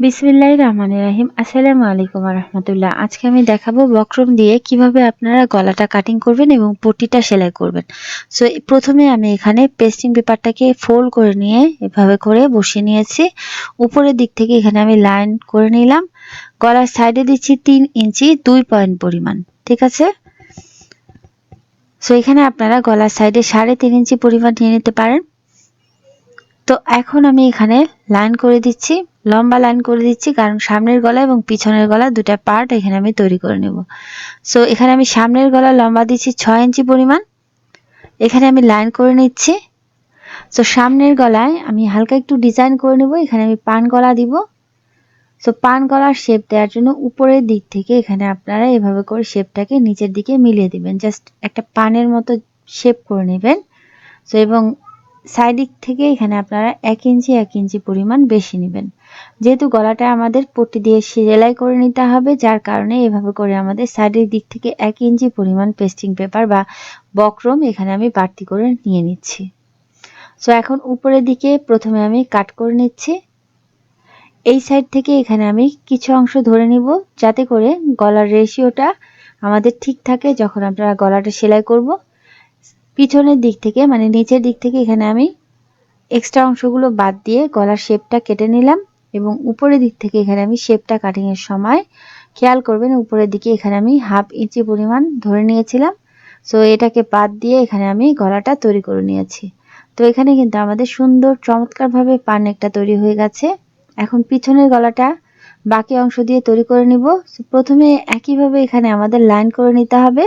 বিসমিল্লাহির রহমানির রহিম। আসসালামু আলাইকুম রহমতুল্লাহ। আজকে আমি দেখাবো বক্রম দিয়ে কীভাবে আপনারা গলাটা কাটিং করবেন এবং পট্টিটা সেলাই করবেন। সো প্রথমে আমি এখানে পেস্টিং পেপারটাকে ফোল্ড করে নিয়ে এভাবে করে বসিয়ে নিয়েছি। উপরের দিক থেকে এখানে আমি লাইন করে নিলাম। গলার সাইডে দিচ্ছি তিন ইঞ্চি, দুই পয়েন্ট পরিমাণ। ঠিক আছে? সো এখানে আপনারা গলার সাইডে সাড়ে তিন ইঞ্চি পরিমাণ নিয়ে নিতে পারেন। তো, এখন আমি এখানে লাইন করে দিচ্ছি। লম্বা লাইন করে দিচ্ছি, কারণ সামনের গলা এবং পিছনের গলা দুটা পার্ট এখানে আমি তৈরি করে নেব। সো এখানে আমি সামনের গলা লম্বা দিচ্ছি ছয় ইঞ্চি পরিমাণ। এখানে আমি লাইন করে নিচ্ছি। সো সামনের গলায় আমি হালকা একটু ডিজাইন করে নেব। এখানে আমি পান গলা দিব। সো পান গলার শেপ দেওয়ার জন্য উপরের দিক থেকে এখানে আপনারা এভাবে করে শেপটাকে নিচের দিকে মিলিয়ে দিবেন। জাস্ট একটা পানের মতো শেপ করে নেবেন। সো এবং সাইডিক থেকে এখানে আপনারা এক ইঞ্চি এক ইঞ্চি পরিমাণ বেশি নেবেন। যেহেতু গলাটা আমাদের পট্টি দিয়ে সেলাই করে নিতে হবে, যার কারণে এভাবে করে আমাদের সাইডের দিক থেকে এক ইঞ্চি পরিমাণ পেস্টিং পেপার বা বক্রম এখানে আমি বাড়তি করে নিয়ে নিচ্ছি। সো এখন উপরের দিকে প্রথমে আমি কাট করে নিচ্ছি। এই সাইড থেকে এখানে আমি কিছু অংশ ধরে নিব, যাতে করে গলার রেশিওটা আমাদের ঠিক থাকে যখন আপনারা গলাটা সেলাই করব। পিছনের দিক থেকে মানে নিচের দিক থেকে এখানে আমি এক্সট্রা অংশগুলো বাদ দিয়ে গলার শেপটা কেটে নিলাম এবং উপরের দিক থেকে এখানে আমি শেপটা কাটিংয়ের সময়, খেয়াল করবেন উপরের দিকে এখানে আমি হাফ ইঞ্চি পরিমাণ ধরে নিয়েছিলাম। সো এটাকে বাদ দিয়ে এখানে আমি গলাটা তৈরি করে নিয়েছি। তো, এখানে কিন্তু আমাদের সুন্দর চমৎকারভাবে পান একটা তৈরি হয়ে গেছে। এখন পিছনের গলাটা বাকি অংশ দিয়ে তৈরি করে নিব। প্রথমে একইভাবে এখানে আমাদের লাইন করে নিতে হবে।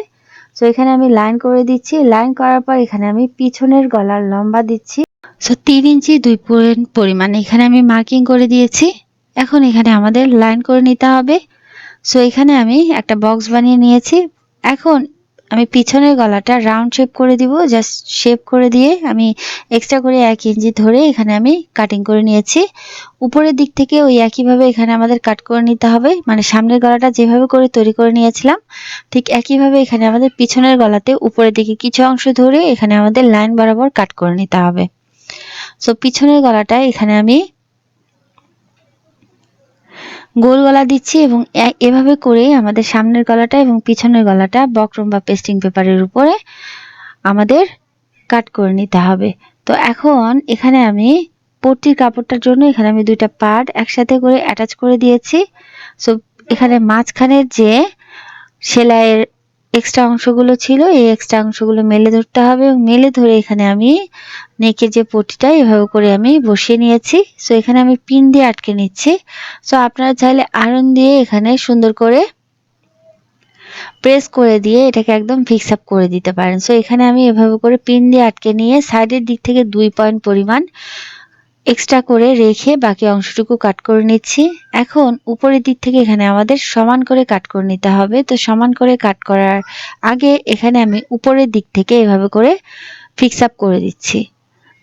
সো এখানে আমি লাইন করে দিচ্ছি। লাইন করার পর এখানে আমি পিছনের গলার লম্বা দিচ্ছি। সো তিন ইঞ্চি, দুই পরিমাণ। এখানে আমি মার্কিং করে দিয়েছি। এখন এখানে আমাদের লাইন করে নিতে হবে। সো এখানে আমি একটা বক্স বানিয়ে নিয়েছি। এখন আমি পিছনের গলাটা রাউন্ড শেপ করে দিব জাস্ট শেপ করে দিয়ে আমি এক্সট্রা করে এক ইঞ্চি ধরে এখানে আমি কাটিং করে নিয়েছি। উপরের দিক থেকে ওই একইভাবে এখানে আমাদের কাট করে নিতে হবে। মানে সামনের গলাটা যেভাবে করে তৈরি করে নিয়েছিলাম, ঠিক একইভাবে এখানে আমাদের পিছনের গলাতে উপরের দিকে কিছু অংশ ধরে এখানে আমাদের লাইন বরাবর কাট করে নিতে হবে। সো পিছনের গলাটা এখানে আমি গোল গলা দিচ্ছি এবং এভাবে করেই আমাদের সামনের গলাটা এবং পিছনের গলাটা বক্রম বা পেস্টিং পেপারের উপরে আমাদের কাট করে নিতে হবে। তো এখন এখানে আমি পট্টির কাপড়টার জন্য এখানে আমি দুইটা পার্ট একসাথে করে অ্যাটাচ করে দিয়েছি। সো এখানে মাঝখানের যে সেলাইয়ের এক্সট্রা অংশগুলো ছিল, এই এক্সট্রা অংশগুলো মেলে ধরতে হবে এবং মেলে ধরে এখানে আমি নেকের যে পটিটা এভাবে করে আমি বসিয়ে নিয়েছি। সো এখানে আমি পিন দিয়ে আটকে নিচ্ছি। সো আপনারা চাইলে আয়রন দিয়ে এখানে সুন্দর করে প্রেস করে দিয়ে এটাকে একদম ফিক্স আপ করে দিতে পারেন। সো এখানে আমি এভাবে করে পিন দিয়ে আটকে নিয়ে সাইডের দিক থেকে দুই পয়েন্ট পরিমাণ এক্সট্রা করে রেখে বাকি অংশটুকু কাট করে নিচ্ছি। এখন উপরের দিক থেকে এখানে আমাদের সমান করে কাট করে নিতে হবে। তো সমান করে কাট করার আগে এখানে আমি উপরের দিক থেকে এভাবে করে ফিক্স আপ করে দিচ্ছি।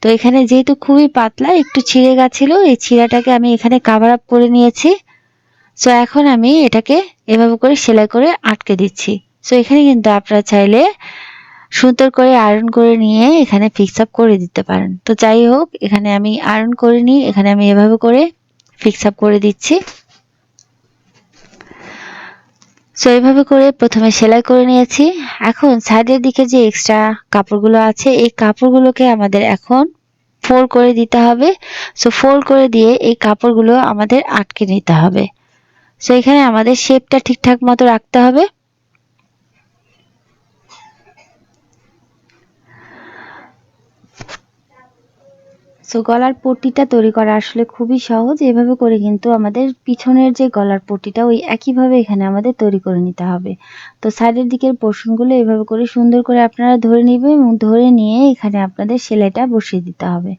তো এখানে যেহেতু খুবই পাতলা, একটু ছিঁড়ে গেছিল, এই ছিঁড়াটাকে আমি এখানে কাভার আপ করে নিয়েছি। সো এখন আমি এটাকে এভাবে করে সেলাই করে আটকে দিচ্ছি। সো এখানে কিন্তু আপনারা চাইলে সুন্দর করে আয়রন করে নিয়ে এখানে ফিক্স আপ করে দিতে পারেন। তো যাই হোক, এখানে আমি আয়রন করে নিই, এখানে আমি এভাবে করে ফিক্স আপ করে দিচ্ছি। সো এইভাবে করে প্রথমে সেলাই করে নিয়েছি। এখন সাইডের দিকে যে এক্সট্রা কাপড়গুলো আছে, এই কাপড়গুলোকে আমাদের এখন ফোল্ড করে দিতে হবে। সো ফোল্ড করে দিয়ে এই কাপড়গুলো আমাদের আটকে নিতে হবে। সো এখানে আমাদের শেপটা ঠিকঠাক মতো রাখতে হবে। সো গলার পট্টিটা তৈরি করা আসলে খুবই সহজ। এভাবে করে কিন্তু আমাদের পিছনের যে গলার পট্টিটা, ওই একইভাবে এখানে আমাদের তৈরি করে নিতে হবে। তো সাইডের দিকের পোর্শনগুলো এভাবে করে সুন্দর করে আপনারা ধরে নেবেন এবং ধরে নিয়ে এখানে আপনাদের সেলাইটা বসিয়ে দিতে হবে।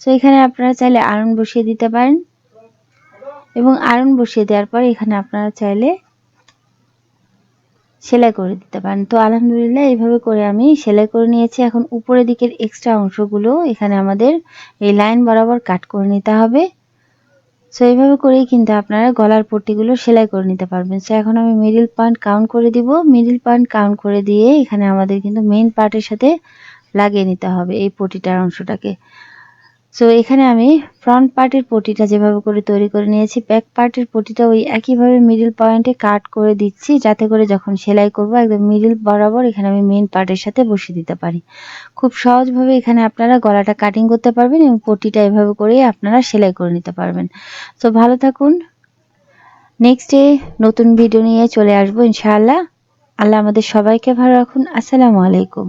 সো এখানে আপনারা চাইলে আয়রন বসিয়ে দিতে পারেন। এবং আয়রন বসিয়ে দেওয়ার পর এখানে আপনারা চাইলে সেলাই করে দিতে পারেন। তো আলহামদুলিল্লাহ এইভাবে করে আমি সেলাই করে নিয়েছি। এখন উপরের দিকের এক্সট্রা অংশগুলো এখানে আমাদের এই লাইন বরাবর কাট করে নিতে হবে। সো এইভাবে করেই কিন্তু আপনারা গলার পট্টিগুলো সেলাই করে নিতে পারবেন। সো এখন আমি মিডিল পয়েন্ট কাউন্ট করে দিব। মিডিল পয়েন্ট কাউন্ট করে দিয়ে এখানে আমাদের কিন্তু মেইন পার্টের সাথে লাগিয়ে নিতে হবে এই পটিটার অংশটাকে। সো এখানে আমি ফ্রন্ট পার্টের পটিটা যেভাবে করে তৈরি করে নিয়েছি ব্যাক পার্টের পটিটা ওই একইভাবে মিডিল পয়েন্টে কাট করে দিচ্ছি, যাতে করে যখন সেলাই করব একদম মিডিল বরাবর এখানে আমি মেন পার্টের সাথে বসিয়ে দিতে পারি। খুব সহজভাবে এখানে আপনারা গলাটা কাটিং করতে পারবেন এবং পটিটা এভাবে করে আপনারা সেলাই করে নিতে পারবেন। তো ভালো থাকুন। নেক্সট ডে নতুন ভিডিও নিয়ে চলে আসব, ইনশাআল্লাহ। আল্লাহ আমাদের সবাইকে ভালো রাখুন। আসসালামু আলাইকুম।